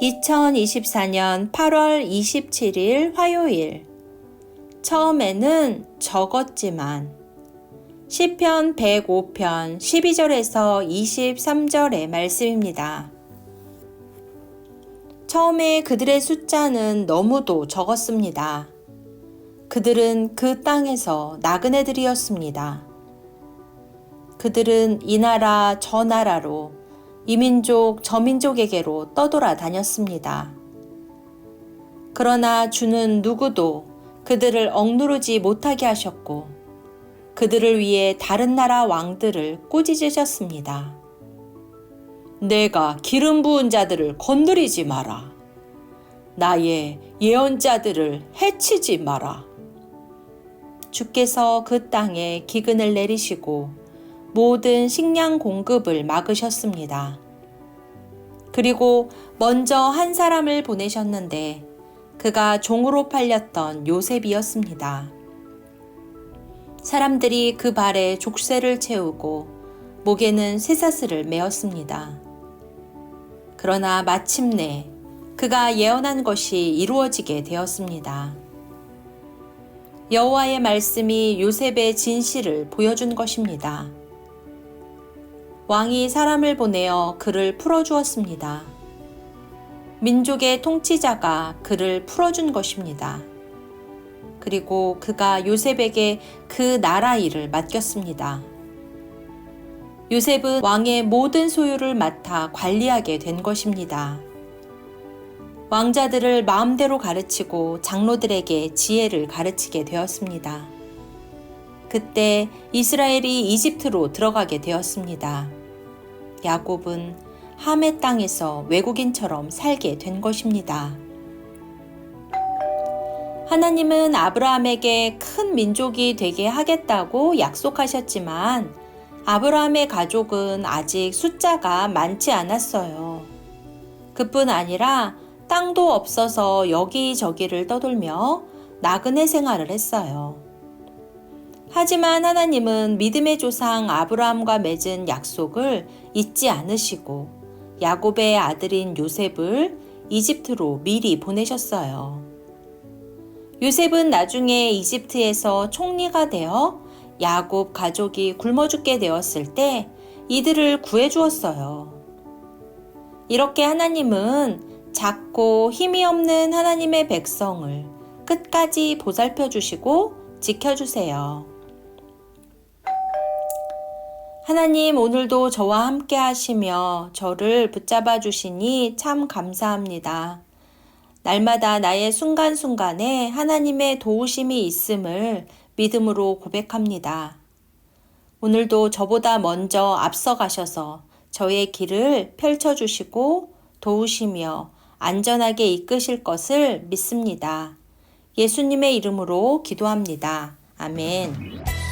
2024년 8월 27일 화요일. 처음에는 적었지만 시편 105편 12절에서 23절의 말씀입니다. 처음에 그들의 숫자는 너무도 적었습니다. 그들은 그 땅에서 나그네들이었습니다. 그들은 이 나라 저 나라로 이 민족 저 민족에게로 떠돌아 다녔습니다. 그러나 주는 누구도 그들을 억누르지 못하게 하셨고 그들을 위해 다른 나라 왕들을 꾸짖으셨습니다. 내가 기름 부은 자들을 건드리지 마라. 나의 예언자들을 해치지 마라. 주께서 그 땅에 기근을 내리시고 모든 식량 공급을 막으셨습니다. 그리고 먼저 한 사람을 보내셨는데 그가 종으로 팔렸던 요셉이었습니다. 사람들이 그 발에 족쇄를 채우고 목에는 쇠사슬을 메었습니다. 그러나 마침내 그가 예언한 것이 이루어지게 되었습니다. 여호와의 말씀이 요셉의 진실을 보여준 것입니다. 왕이 사람을 보내어 그를 풀어주었습니다. 민족의 통치자가 그를 풀어준 것입니다. 그리고 그가 요셉에게 그 나라 일을 맡겼습니다. 요셉은 왕의 모든 소유를 맡아 관리하게 된 것입니다. 왕자들을 마음대로 가르치고 장로들에게 지혜를 가르치게 되었습니다. 그때 이스라엘이 이집트로 들어가게 되었습니다. 야곱은 함의 땅에서 외국인처럼 살게 된 것입니다. 하나님은 아브라함에게 큰 민족이 되게 하겠다고 약속하셨지만 아브라함의 가족은 아직 숫자가 많지 않았어요. 그뿐 아니라 땅도 없어서 여기저기를 떠돌며 나그네 생활을 했어요. 하지만 하나님은 믿음의 조상 아브라함과 맺은 약속을 잊지 않으시고 야곱의 아들인 요셉을 이집트로 미리 보내셨어요. 요셉은 나중에 이집트에서 총리가 되어 야곱 가족이 굶어 죽게 되었을 때 이들을 구해 주었어요. 이렇게 하나님은 작고 힘이 없는 하나님의 백성을 끝까지 보살펴 주시고 지켜주세요. 하나님 오늘도 저와 함께 하시며 저를 붙잡아 주시니 참 감사합니다. 날마다 나의 순간순간에 하나님의 도우심이 있음을 믿음으로 고백합니다. 오늘도 저보다 먼저 앞서 가셔서 저의 길을 펼쳐주시고 도우시며 안전하게 이끄실 것을 믿습니다. 예수님의 이름으로 기도합니다. 아멘.